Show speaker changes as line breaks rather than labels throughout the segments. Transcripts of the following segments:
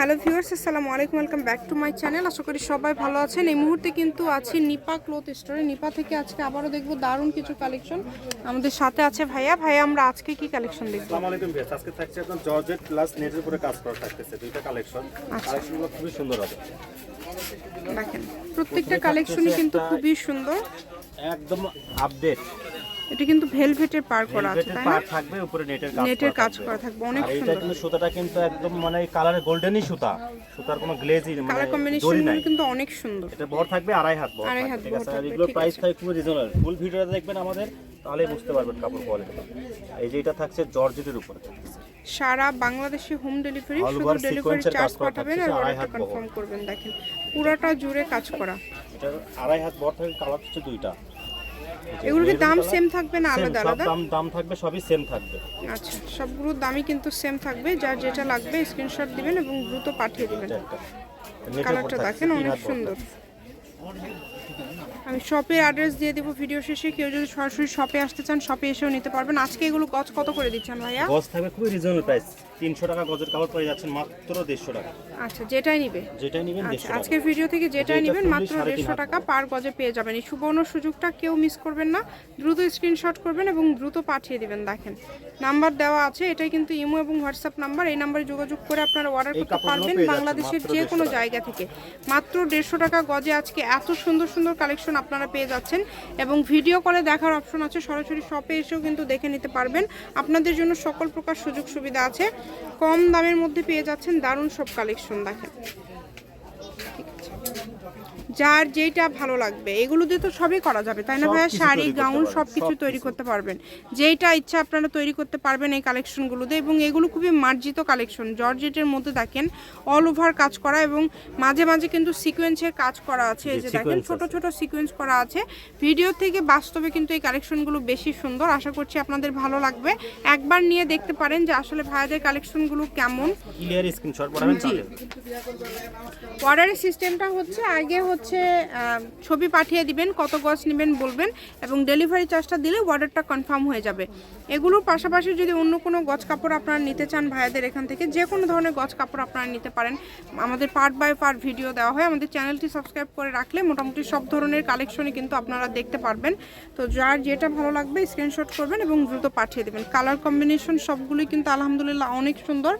Hello viewers আসসালামু আলাইকুম welcome back to my channel. আশা করি সবাই ভালো আছেন। এই মুহূর্তে কিন্তু আছি নিপা ক্লোথ স্টোরে। নিপা থেকে আজকে আবারও দেখব দারুণ কিছু কালেকশন আমাদের সাথে আছে ভাইয়া। ভাইয়া আমরা আজকে কি কালেকশন দেখব?
আসসালামু আলাইকুম ভিউয়ার্স আজকে থাকছে আপনার জর্জেট প্লাস নেটের উপরে কাজ করা থাকতেছে দুইটা কালেকশন।
আচ্ছা।
কালেকশনগুলো খুবই সুন্দর হবে।
দেখেন প্রত্যেকটা কালেকশনই কিন্তু খুবই সুন্দর।
একদম আপডেট
এটা কিন্তু ভেলভেটের পার করা আছে তাই না?
থাকবে উপরে নেটের কাজ
নেটের কাজ করা থাকবে অনেক সুন্দর।
কিন্তু সুতাটা কিন্তু একদম মানে কালারে গোল্ডেনই সুতা। সুতার কোনো গ্লেজই মানে
কালার কম্বিনেশন কিন্তু অনেক সুন্দর।
এটা বহর থাকবে আড়াই হাত বহর
আড়াই হাত
আর
থাকবে,
এগুলোর প্রাইস। থাকবে খুবই রিজনেবল ফুল ভিডিওটা দেখবেন আমাদের তাহলেই বুঝতে পারবেন কাপড় কোয়ালিটি এই যে এটা থাকছে জর্জেটের উপরে।
সারা বাংলাদেশে হোম ডেলিভারি শুধু ডেলিভারি চার্জ পাঠাবেন আর অর্ডারটা কনফার্ম করবেন দেখেন। পুরাটা জুড়ে কাজ করা।
এটা আড়াই হাত বহর থাকে কালার হচ্ছে দুইটা। এই যে
এগুলো কি দাম সেম থাকবে না? আলাদা আলাদা?
দাম দাম থাকবে সবই সেম থাকবে।
আচ্ছা সবগুলোর দামই কিন্তু সেম থাকবে। যার যেটা লাগবে স্ক্রিনশট দিবেন এবং দ্রুত পাঠিয়ে দিবেন। কালারটা দেখেন অনেক সুন্দর। আমি শপের অ্যাড্রেস দিয়ে দেবো ভিডিও শেষে। কেউ যদি সরাসরি শপে আসতে চান শপে এসেও নিতে পারবেন। আজকে এগুলো গজ কত করে দিচ্ছেন ভাইয়া?
গজ থাকবে খুবই রিজনেবল প্রাইস তিনশো টাকা গজের কাপড় পেয়ে যাচ্ছেন মাত্র দেড়শো টাকা।
আচ্ছা যেটাই নিবে।
যেটাই নেবেন
আচ্ছা আজকের ভিডিও থেকে যেটাই নিবেন মাত্র দেড়শো টাকা পার গজে পেয়ে যাবেন। এই সুবর্ণ সুযোগটা কেউ মিস করবেন না। দ্রুত স্ক্রিনশট করবেন এবং দ্রুত পাঠিয়ে দিবেন দেখেন। নাম্বার দেওয়া আছে এটাই কিন্তু ইমো এবং হোয়াটসঅ্যাপ নাম্বার এই নাম্বারে যোগাযোগ করে আপনারা অর্ডার করতে পারবেন বাংলাদেশের যে কোনো জায়গা থেকে। মাত্র দেড়শো টাকা গজে আজকে এত সুন্দর সুন্দর কালেকশন আপনারা পেয়ে যাচ্ছেন। এবং ভিডিও কলে দেখার অপশন আছে। সরাসরি শপে এসেও কিন্তু দেখে নিতে পারবেন। আপনাদের জন্য সকল প্রকার সুযোগ সুবিধা আছে। কম দামের মধ্যে পেয়ে যাচ্ছেন দারুণ সব কালেকশন দেখেন। যার যেটা ভালো লাগবে এগুলো দিয়ে তো সবই করা যাবে তাই না ভাইয়া? শাড়ি গাউন সব কিছু তৈরি করতে পারবেন। যেইটা ইচ্ছা আপনারা তৈরি করতে পারবেন এই কালেকশনগুলো দিয়ে এবং এগুলো খুবই মার্জিত কালেকশন জর্জেটের মধ্যে দেখেন অল ওভার কাজ করা এবং মাঝে মাঝে কিন্তু সিকোয়েন্সের কাজ করা আছে এই যে দেখেন ছোট। ছোট সিকোয়েন্স করা আছে। ভিডিও থেকে বাস্তবে কিন্তু এই কালেকশনগুলো বেশি সুন্দর। আশা করছি আপনাদের ভালো লাগবে। একবার নিয়ে দেখতে পারেন যে আসলে ভাইয়াদের কালেকশনগুলো কেমন। অর্ডারের সিস্টেমটা হচ্ছে আগে হচ্ছে আহ, ছবি পাঠিয়ে দিবেন কত গজ নেবেন বলবেন এবং ডেলিভারি চার্জটা দিলে অর্ডারটা কনফার্ম হয়ে যাবে। এগুলোর পাশাপাশি যদি অন্য কোনো গজ কাপড় আপনারা নিতে চান ভাইয়াদের এখান থেকে যে কোনো ধরনের গজ কাপড় আপনারা নিতে পারেন। আমাদের পার্ট বাই পার্ট ভিডিও দেওয়া হয় আমাদের চ্যানেলটি সাবস্ক্রাইব করে রাখলে মোটামুটি সব ধরনের কালেকশনই কিন্তু আপনারা দেখতে পারবেন। তো যার যেটা ভালো লাগবে স্ক্রিনশট করবেন এবং দ্রুত পাঠিয়ে দেবেন। কালার কম্বিনেশন সবগুলোই কিন্তু আলহামদুলিল্লাহ অনেক সুন্দর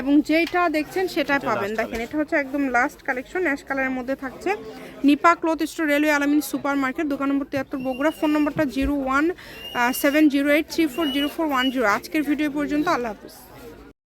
এবং যেটা দেখছেন সেটাই পাবেন। দেখেন এটা হচ্ছে একদম লাস্ট কালেকশন অ্যাশ কালারের মধ্যে থাকছে। Nipa cloth store, railway Alamin super market দোকান নম্বর তিয়াত্তর বগুড়া, ফোন নম্বরটা zero one seven zero eight three four zero four one zero. আজকের ভিডিও পর্যন্ত আল্লাহ হাফিজ।